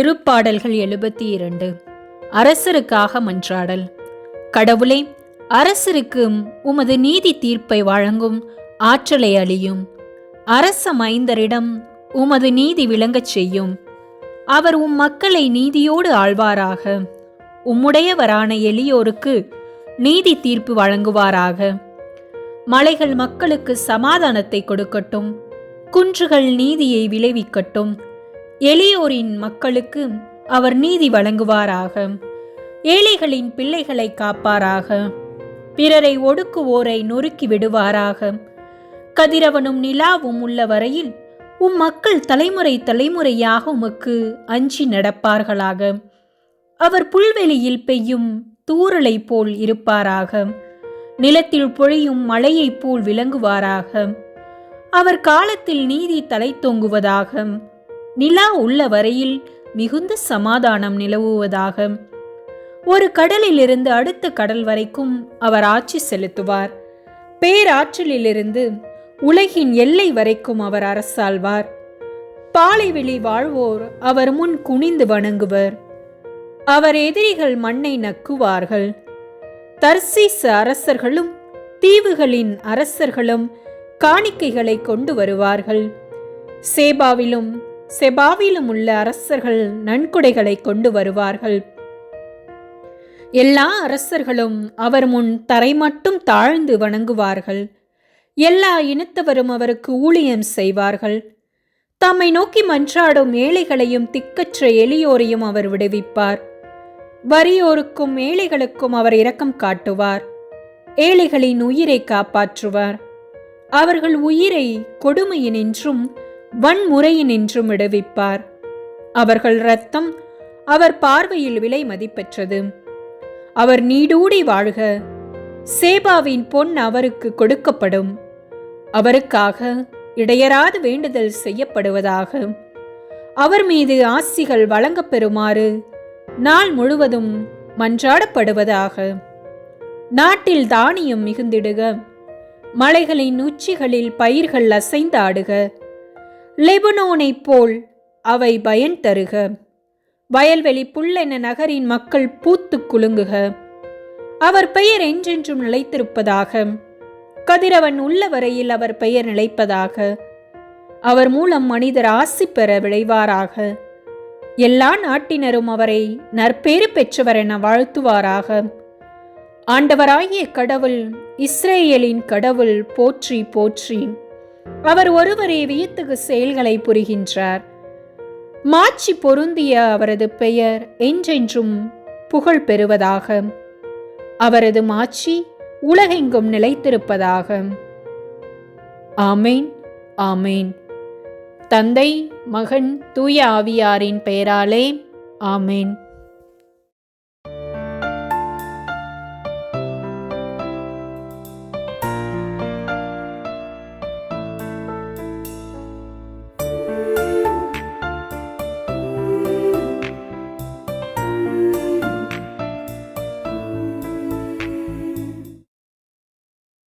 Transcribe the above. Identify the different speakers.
Speaker 1: திருப்பாடல்கள் எழுபத்தி இரண்டு. அரசருக்காக மன்றாடல். கடவுளே அரசருக்கு உமது நீதி தீர்ப்பை வழங்கும் ஆற்றலை அளியும் அரச மைந்தரிடம் உமது நீதி விளங்கச் செய்யும். அவர் உம் மக்களை நீதியோடு ஆழ்வாராக உம்முடையவரான எளியோருக்கு நீதி தீர்ப்பு வழங்குவாராக. மலைகள் மக்களுக்கு சமாதானத்தை கொடுக்கட்டும். குன்றுகள் நீதியை விளைவிக்கட்டும். எளியோரின் மக்களுக்கு அவர் நீதி வழங்குவாராக. ஏழைகளின் பிள்ளைகளை காப்பாராக. பிறரை ஒடுக்குவோரை நொறுக்கி விடுவாராக. கதிரவனும் நிலாவும் உள்ள வரையில் உம் மக்கள் தலைமுறை தலைமுறையாக உமக்கு அஞ்சி நடப்பார்களாக. அவர் புல்வெளியில் பெய்யும் தூறலை போல் இருப்பாராக. நிலத்தில் பொழியும் மழையைப் போல் விளங்குவாராக. அவர் காலத்தில் நீதி தலை தொங்குவதாக. நிலா உள்ள வரையில் மிகுந்த சமாதானம் நிலவுவதாக. ஒரு கடலிலிருந்து அடுத்த கடல் வரைக்கும் அவர் ஆட்சி செலுத்துவார். பேராற்றலிலிருந்து உலகின் எல்லை வரைக்கும் அவர் அரசாழ்வார் பாலைவெளி வாழ்வோர் அவர் முன் குனிந்து வணங்குவர். அவர் எதிரிகள் மண்ணை நக்குவார்கள். தர்சீச அரசர்களும் தீவுகளின் அரசர்களும் காணிக்கைகளை கொண்டு வருவார்கள். சேபாவிலும் செபாவிலும் உள்ள அரசர்கள் நன்கொடைகளை கொண்டு வருவார்கள். எல்லா அரசர்களும் அவர் முன் தரை மட்டும் தாழ்ந்து வணங்குவார்கள். எல்லா இனத்தவரும் அவருக்கு ஊழியம் செய்வார்கள். தம்மை நோக்கி மன்றாடும் ஏழைகளையும் திக்கற்ற எளியோரையும் அவர் விடுவிப்பார். வறியோருக்கும் ஏழைகளுக்கும் அவர் இரக்கம் காட்டுவார். ஏழைகளின் உயிரை காப்பாற்றுவார். அவர்கள் உயிரை கொடுமையினின்றும் வன்முறையினின்றும் விடுவிப்பார். அவர்கள் இரத்தம் அவர் பார்வையில் விலை மதிப்பெற்றது. அவர் நீடூடி வாழ்க. சேபாவின் பொன் அவருக்கு கொடுக்கப்படும். அவருக்காக இடையராது வேண்டுதல் செய்யப்படுவதாக. அவர் மீது ஆசிகள் வழங்கப்பெறுமாறு நாள் முழுவதும் மன்றாடப்படுவதாக. நாட்டில் தானியம் மிகுந்திடுக. மலைகளின் உச்சிகளில் பயிர்கள் அசைந்தாடுக. லெபனோனைப் போல் அவை பயன் தருக. வயல்வெளி புல்லென நகரின் மக்கள் பூத்து குலுங்குக. அவர் பெயர் என்றென்றும் நிலைத்திருப்பதாக. கதிரவன் உள்ள வரையில் அவர் பெயர் நிலைப்பதாக. அவர் மூலம் மனிதர் ஆசி பெற விளைவாராக. எல்லா நாட்டினரும் அவரை நற்பேறு பெற்றவர் என வாழ்த்துவாராக. ஆண்டவராகிய கடவுள் இஸ்ரேலின் கடவுள் போற்றி போற்றி. அவர் ஒருவரே வியத்தகு செயல்களை புரிகின்றார். மாட்சி பொருந்திய அவரது பெயர் என்றென்றும் புகழ் பெறுவதாக. அவரது மாட்சி உலகெங்கும் நிலைத்திருப்பதாக. ஆமேன் ஆமேன். தந்தை மகன் தூய ஆவியாரின் பெயராலே ஆமேன்.